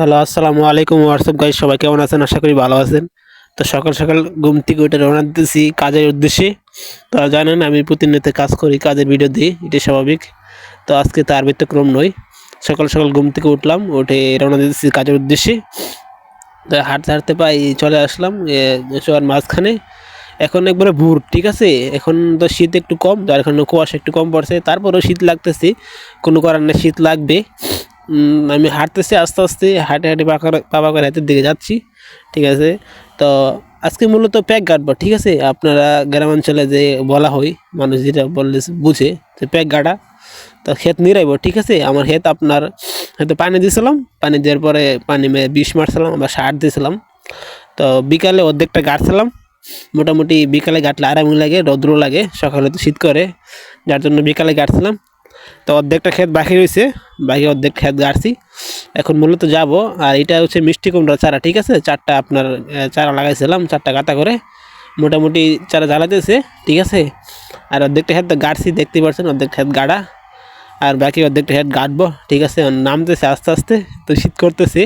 Hello, আসসালামু আলাইকুম, WhatsApp guys সবাই কেমন আছেন? আশা করি ভালো আছেন। তো সকাল সকাল ঘুম থেকে উঠে রওনা দিতেছি কাজের উদ্দেশ্যে। তো জানেন, আমি প্রতিনিয়ত কাজ করি, কাজের ভিডিও দিই এটা স্বাভাবিক। তো আজকে তার ব্যতিক্রম নয়। সকাল সকাল ঘুম থেকে উঠলাম, উঠে রওনা দিতেছি কাজের উদ্দেশ্যে। তো হাঁটতে হাঁটতে পাই চলে আসলাম সবার মাঝখানে। এখন একবারে ভোর, ঠিক আছে? এখন তো শীত একটু কম, যার কারণে কুয়াশা একটু কম পড়ছে। তারপরেও শীত লাগতেছে, কোনো কারণে শীত লাগবে। আমি হাঁটতেছি, আস্তে আস্তে হাঁটে হাঁটে পাকা পাকা করে হাতের দিকে যাচ্ছি, ঠিক আছে? তো আজকে মূলত প্যাক কাটবো ঠিক আছে? আপনারা গ্রামাঞ্চলে যে বলা হয়, মানুষ যেটা বললে বুঝে যে প্যাক গাড়া তো ক্ষেত নিরাইব, ঠিক আছে? আমার ক্ষেত আপনার, হয়তো পানি দিয়েছিলাম পানি দেওয়ার পরে পানি বিষ মারছিলাম, আবার সার দিয়েছিলাম তো বিকালে অর্ধেকটা গাড়ছিলাম, মোটামুটি বিকালে গাঁটলে আরাম লাগে, রৌদ্র লাগে, সকালে তো শীত করে, যার জন্য বিকালে গাড়ছিলাম। তো অর্ধেকটা ক্ষেত বাকি রয়েছে, বাকি অর্ধেক ক্ষেত গাড়ছি। এখন মূলত যাব, আর এটা হচ্ছে মিষ্টি কুমড়া চারা, ঠিক আছে? চারটা আপনার চারা লাগাইছিলাম, চারটা গাঁথা করে। মোটামুটি চারা জ্বালাতেছে, ঠিক আছে? আর অর্ধেকটা ক্ষেত গাড়ছি দেখতে পাচ্ছেন অর্ধেক ক্ষেত গাড়া। আর বাকি অর্ধেকটা ক্ষেত গাঁটবো, ঠিক আছে? নামতেছে আস্তে আস্তে, তো শীত করতেছে,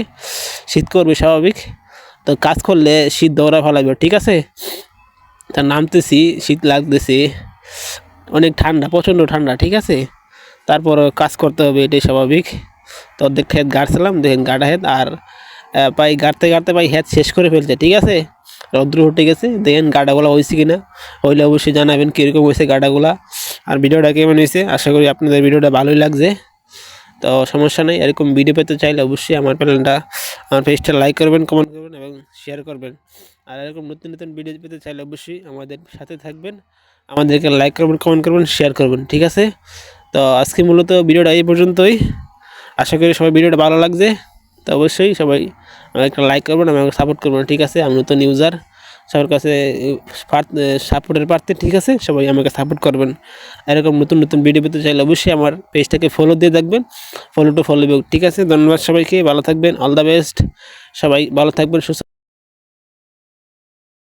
শীত করবে স্বাভাবিক। তো কাজ করলে শীত দৌড়া ফেলাবে ঠিক আছে? তা নামতেছি, শীত লাগতেছে। অনেক ঠান্ডা, প্রচণ্ড ঠান্ডা, ঠিক আছে? তারপর কাজ করতে হবে, এটাই স্বাভাবিক। তো অর্ধেক ক্ষেত গাড়ছিলাম, দেখেন গাড়া হেত আর পাই গাড়তে গাড়তে পাই হেত শেষ করে ফেলছে, ঠিক আছে? রৌদ্র উঠে গেছে, দেখেন গাডাগুলো হয়েছে কিনা? হইলে অবশ্যই জানাবেন কীরকম হয়েছে গাডাগুলা। আর ভিডিওটা কেমন হয়েছে আশা করি আপনাদের ভিডিওটা ভালোই লাগছে। তো সমস্যা নেই, এরকম ভিডিও পেতে চাইলে অবশ্যই আমার চ্যানেলটা, আমার পেজটা লাইক করবেন কমেন্ট করবেন এবং শেয়ার করবেন। আর এরকম নতুন নতুন ভিডিও পেতে চাইলে অবশ্যই আমাদের সাথে থাকবেন। আমাদেরকে লাইক করবেন কমেন্ট করবেন শেয়ার করবেন, ঠিক আছে? তো আজকে মূলত ভিডিওটা এই পর্যন্তই। আশা করি সবাই ভিডিওটা ভালো লাগছে। তো অবশ্যই সবাই আমাকে একটা লাইক করবেন, আমাকে সাপোর্ট করবেন, ঠিক আছে? আমি নতুন ইউজার সবার কাছে সাপোর্টের প্রার্থী, ঠিক আছে? সবাই আমাকে সাপোর্ট করবেন। এরকম নতুন নতুন ভিডিও পেতে চাইলে অবশ্যই আমার পেজটাকে ফলো দিয়ে দেখবেন। ফলো টু ফলো ঠিক আছে? ধন্যবাদ সবাইকে, ভালো থাকবেন অল দ্য বেস্ট সবাই ভালো থাকবেন, সুস্থ